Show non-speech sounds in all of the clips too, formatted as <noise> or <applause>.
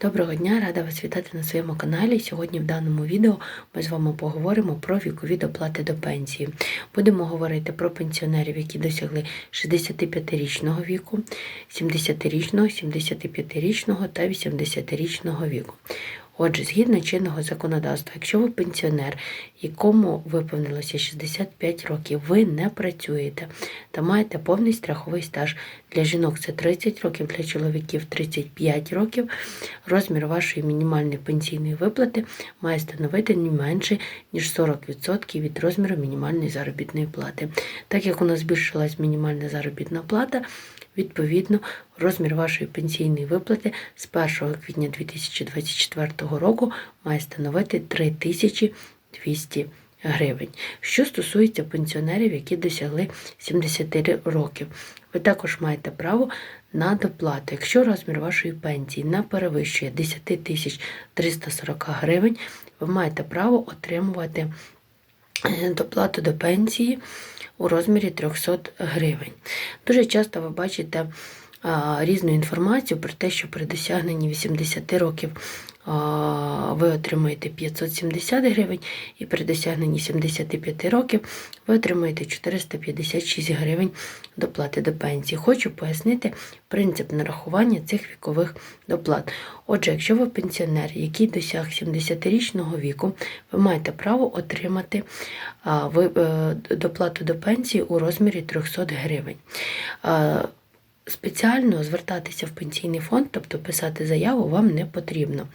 Доброго дня, рада вас вітати на своєму каналі. Сьогодні в даному відео ми з вами поговоримо про вікові доплати до пенсії. Будемо говорити про пенсіонерів, які досягли 65-річного віку, 70-річного, 75-річного та 80-річного віку. Отже, згідно чинного законодавства, якщо ви пенсіонер, якому виповнилося 65 років, ви не працюєте та маєте повний страховий стаж. Для жінок це 30 років, для чоловіків 35 років. Розмір вашої мінімальної пенсійної виплати має становити не менше, ніж 40% від розміру мінімальної заробітної плати. Так як у нас збільшилась мінімальна заробітна плата, Відповідно, розмір вашої пенсійної виплати з 1 квітня 2024 року має становити 3200 гривень. Що стосується пенсіонерів, які досягли 70 років, ви також маєте право на доплату. Якщо розмір вашої пенсії не перевищує 10 тисяч 340 гривень, ви маєте право отримувати <clears throat> доплату до пенсії у розмірі 300 гривень. Дуже часто ви бачите різну інформацію про те, що при досягненні 80 років ви отримуєте 570 гривень, і при досягненні 75 років ви отримуєте 456 гривень доплати до пенсії. Хочу пояснити принцип нарахування цих вікових доплат. Отже, якщо ви пенсіонер, який досяг 70-річного віку, ви маєте право отримати е, доплату до пенсії у розмірі 300 гривень. Спеціально звертатися в пенсійний фонд, тобто писати заяву, вам не потрібно.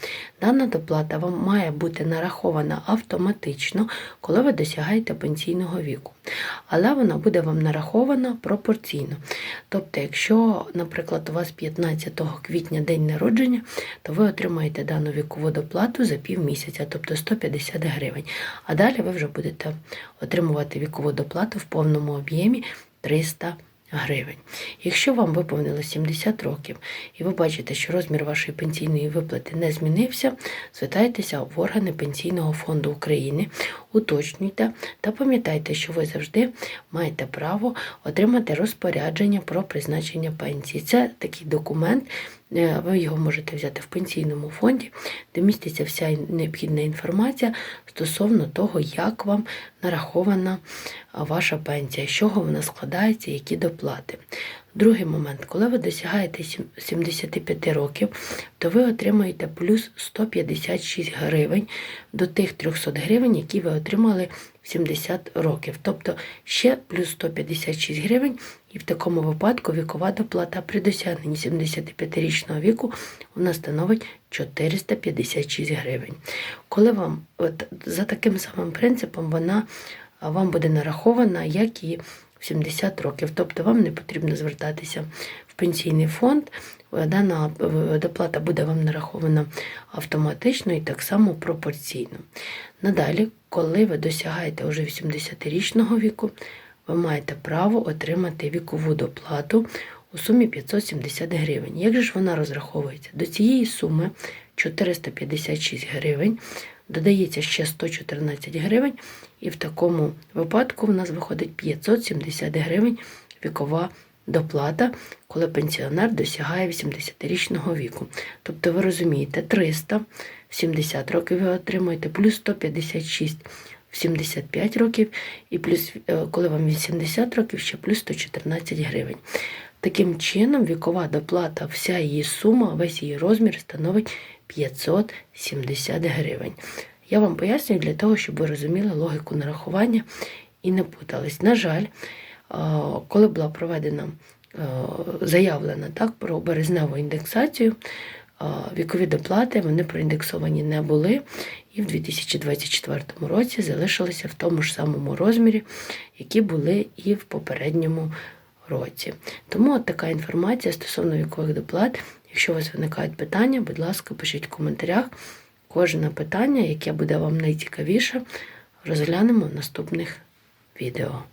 Дана доплата вам має бути нарахована автоматично, коли ви досягаєте пенсійного віку. Але вона буде вам нарахована пропорційно. Тобто, якщо, наприклад, у вас 15 квітня день народження, то ви отримаєте дану вікову доплату за півмісяця, тобто 150 гривень. А далі ви вже будете отримувати вікову доплату в повному об'ємі 300 гривень гривень. Якщо вам виповнилося 70 років і ви бачите, що розмір вашої пенсійної виплати не змінився, звертайтеся в органи Пенсійного фонду України, уточнюйте та пам'ятайте, що ви завжди маєте право отримати розпорядження про призначення пенсії. Це такий документ. Е, ви його можете взяти в пенсійному фонді, де міститься вся необхідна інформація стосовно того, як вам нарахована ваша пенсія, з чого вона складається, які доплати. Другий момент, коли ви досягаєте 75 років, то ви отримаєте плюс 156 гривень до тих 300 гривень, які ви отримали в 70 років. Тобто ще плюс 156 гривень, і в такому випадку вікова доплата при досягненні 75-річного віку вона становить 456 гривень. Коли вам от, за таким самим принципом вона вам буде нарахована, як і 70 років. Тобто вам не потрібно звертатися в пенсійний фонд. Дана доплата буде вам нарахована автоматично і так само пропорційно. Надалі, коли ви досягаєте вже 80-річного віку, ви маєте право отримати вікову доплату у сумі 570 гривень. Як же ж вона розраховується? До цієї суми 456 гривень додається ще 114 гривень, і в такому випадку в нас виходить 570 гривень вікова доплата, коли пенсіонер досягає 80-річного віку. Тобто, ви розумієте, 370 років ви отримуєте, плюс 156 в 75 років, і плюс, е, коли вам 80 років, ще плюс 114 гривень. Таким чином, вікова доплата, вся її сума, весь її розмір становить 570 гривень. Я вам пояснюю для того, щоб ви розуміли логіку нарахування і не путались. На жаль, коли була проведена заявлена так, про березневу індексацію, вікові доплати вони проіндексовані не були, і в 2024 році залишилися в тому ж самому розмірі, які були і в попередньому році. Тому от така інформація стосовно вікових доплат. Якщо у вас виникають питання, будь ласка, пишіть в коментарях. Кожне питання, яке буде вам найцікавіше, розглянемо в наступних відео.